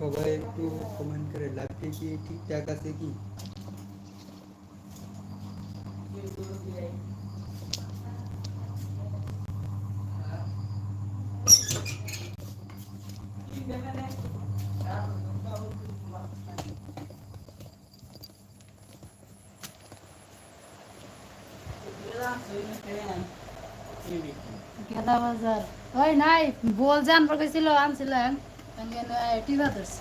সবাই একটু কমেন্ট করে লাইভটি কি ঠিকঠাক আছে কি? গেদা বাজার। ওই নাই, বল জান পড়েছিল ನಂಗೇನು ಆಯ್ಟಿಗೆ ಆದರ್ಸ್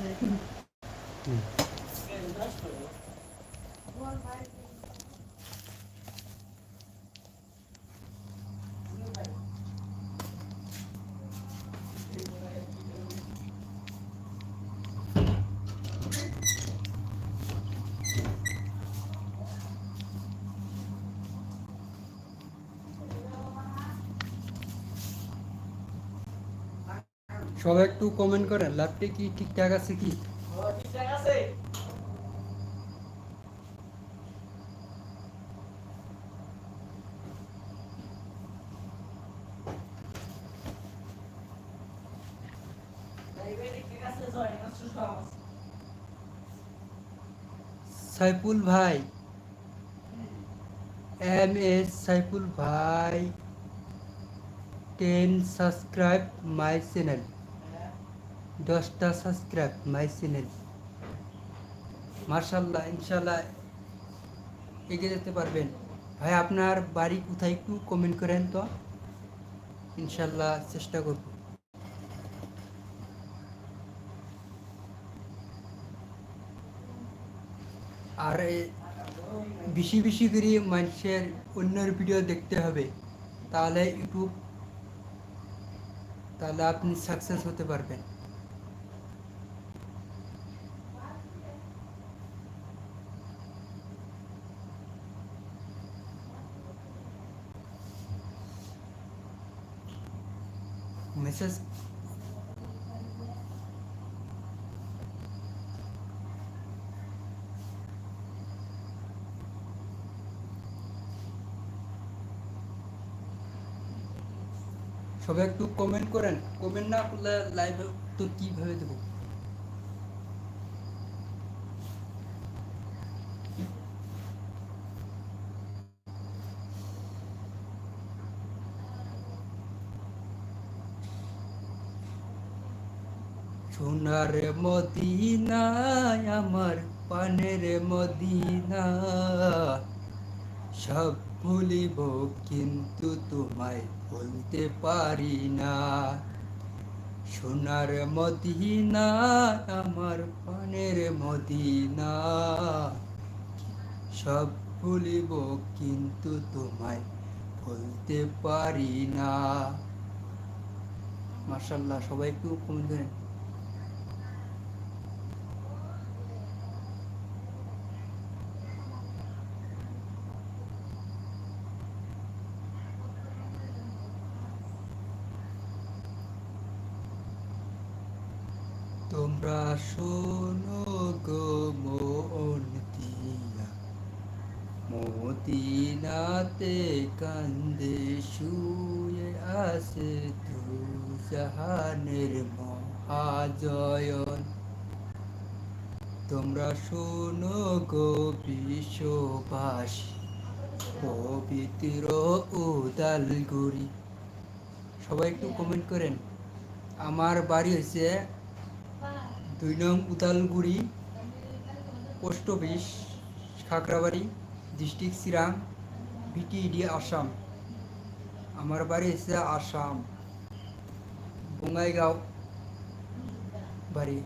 সবাই একটু কমেন্ট করেন লাইভটি কি ঠিকঠাক আছে কি? সাইফুল ভাই। এম এস সাইফুল ভাই। টেন সাবস্ক্রাইব মাই চ্যানেল দশটা সাবস্ক্রাইব মাই চ্যানেল মার্শাল্লাহ ইনশাল্লাহ এগিয়ে যেতে পারবেন। ভাই, আপনার বাড়ি কোথায় একটু কমেন্ট করেন তো। ইনশাল্লাহ চেষ্টা করব। আর বেশি বেশি করে মানুষের অন্যের ভিডিও দেখতে হবে। তাহলে ইউটিউব তাহলে আপনি সাকসেস হতে পারবেন। মেসেজ সবাই একটু কমেন্ট করেন। কমেন্ট না করলে লাইভে তো কীভাবে দেবো? সোনার মদিনায়, আমার পানের মদিনা সব ভুলিব, কিন্তু তোমায় বলতে পারি না। সোনার মদিনা আমার পানের মদিনা সব ভুলিব, কিন্তু তোমায় বলতে পারি না। মার্শাল্লাহ সবাই একটু করেন। তোমরা শোনো গো মন দিয়া। মদিনাতে কান্দে শুয়ে আছে তু জাহানের মহাজয়ন। তোমরা শোনো গো বিশ্ববাসী, পবিত্র উদালগুড়ি সবাই একটু কমেন্ট করেন। আমার বাড়ি হয়েছে দুই নং Udalguri, post office, Khagrabari, district Chirang BTD Assam. আমার বাড়ি হচ্ছে আসাম, বঙ্গাইগাঁও বাড়ি।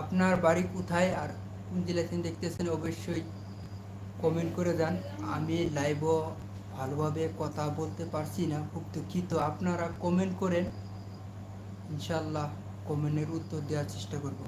আপনার বাড়ি কোথায় আর কোন জেলাতে দেখতেছেন অবশ্যই কমেন্ট করে দেন আমি লাইভও ভালোভাবে কথা বলতে পারছি না, খুব দুঃখিত। আপনারা কমেন্ট করেন, ইনশাল্লাহ। কমেন্টের উত্তর দেওয়ার চেষ্টা করব।